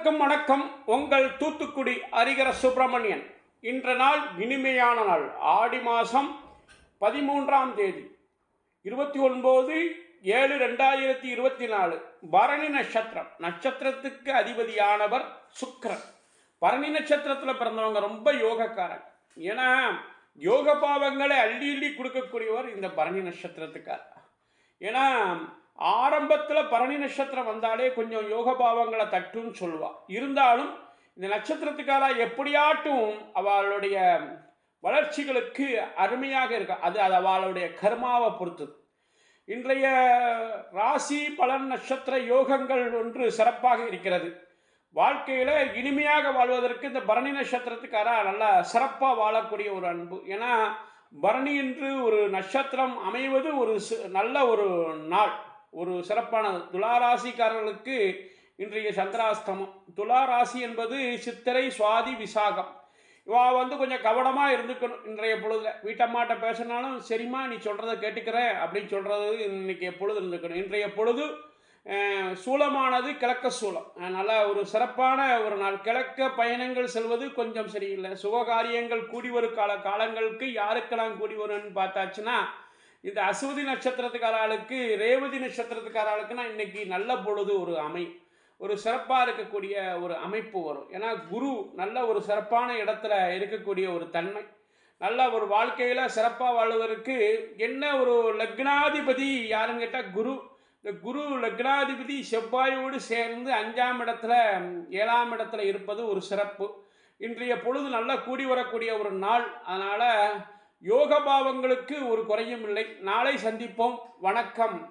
அனைவருக்கும் வணக்கம். உங்கள் தூத்துக்குடி ஹரிகர சுப்பிரமணியன். இன்ற நாள் இனிமையான நாள். ஆடி மாதம் பதிமூன்றாம் தேதி. இருபத்தி ஒன்பது ஏழு ரெண்டாயிரத்தி இருபத்தி நாலு. பரணி நட்சத்திரம். நட்சத்திரத்துக்கு அதிபதியானவர் சுக்கரன். பரணி நட்சத்திரத்தில் பிறந்தவங்க ரொம்ப யோகக்காரன் ஏன்னா யோக பாவங்களை அள்ளி அள்ளி கொடுக்கக்கூடியவர் இந்த பரணி நட்சத்திரத்துக்கார். ஏன்னா ஆரம்பத்தில் பரணி நட்சத்திரம் வந்தாலே கொஞ்சம் யோக பாவங்களை தட்டுன்னு சொல்லுவாள் இருந்தாலும் இந்த நட்சத்திரத்துக்காரா எப்படியாட்டும் அவளுடைய வளர்ச்சிகளுக்கு அருமையாக இருக்கு. அது அது அவளுடைய கர்மாவை பொறுத்தது. இன்றைய ராசி பலன் நட்சத்திர யோகங்கள் ஒன்று சிறப்பாக இருக்கிறது. வாழ்க்கையில் இனிமையாக வாழ்வதற்கு இந்த பரணி நட்சத்திரத்துக்காரா நல்லா சிறப்பாக வாழக்கூடிய ஒரு அன்பு. ஏன்னா பரணி என்று ஒரு நட்சத்திரம் அமைவது ஒரு நல்ல ஒரு நாள். ஒரு சிறப்பானது துளாராசிக்காரர்களுக்கு இன்றைய சந்திராஸ்தமம். துளாராசி என்பது சித்திரை சுவாதி விசாகம். இவா வந்து கொஞ்சம் கவனமாக இருந்துக்கணும் இன்றைய பொழுதுல. வீட்டம்மாட்ட பேசினாலும் சரிம்மா நீ சொல்கிறத கேட்டுக்கிறேன் அப்படின்னு சொல்கிறது இன்றைக்கி எப்பொழுது இருந்துக்கணும். இன்றைய பொழுது சூலமானது கிழக்க சூலம் நல்லா ஒரு சிறப்பான ஒரு நாள். கிழக்க பயணங்கள் செல்வது கொஞ்சம் சரியில்லை. சுபகாரியங்கள் கூடி வரும் கால காலங்களுக்கு யாருக்கெல்லாம் கூடி வரும்னு பார்த்தாச்சுன்னா இந்த அசுவதி நட்சத்திரத்துக்கார ஆளுக்கு ரேவதி நட்சத்திரத்துக்கார ஆளுக்குன்னா இன்னைக்கு நல்ல பொழுது ஒரு அமை ஒரு சிறப்பாக இருக்கக்கூடிய ஒரு அமைப்பு வரும். ஏன்னா குரு நல்ல ஒரு சிறப்பான இடத்துல இருக்கக்கூடிய ஒரு தன்மை. நல்ல ஒரு வாழ்க்கையில் சிறப்பாக வாழ்வதற்கு என்ன ஒரு லக்னாதிபதி யாருன்னு கேட்டால் குரு. இந்த குரு லக்னாதிபதி செவ்வாயோடு சேர்ந்து அஞ்சாம் இடத்துல ஏழாம் இடத்துல இருப்பது ஒரு சிறப்பு. இன்றைய பொழுது நல்லா கூடி வரக்கூடிய ஒரு நாள். அதனால் யோக பாவங்களுக்கு ஒரு குறையும் இல்லை. நாளை சந்திப்போம். வணக்கம்.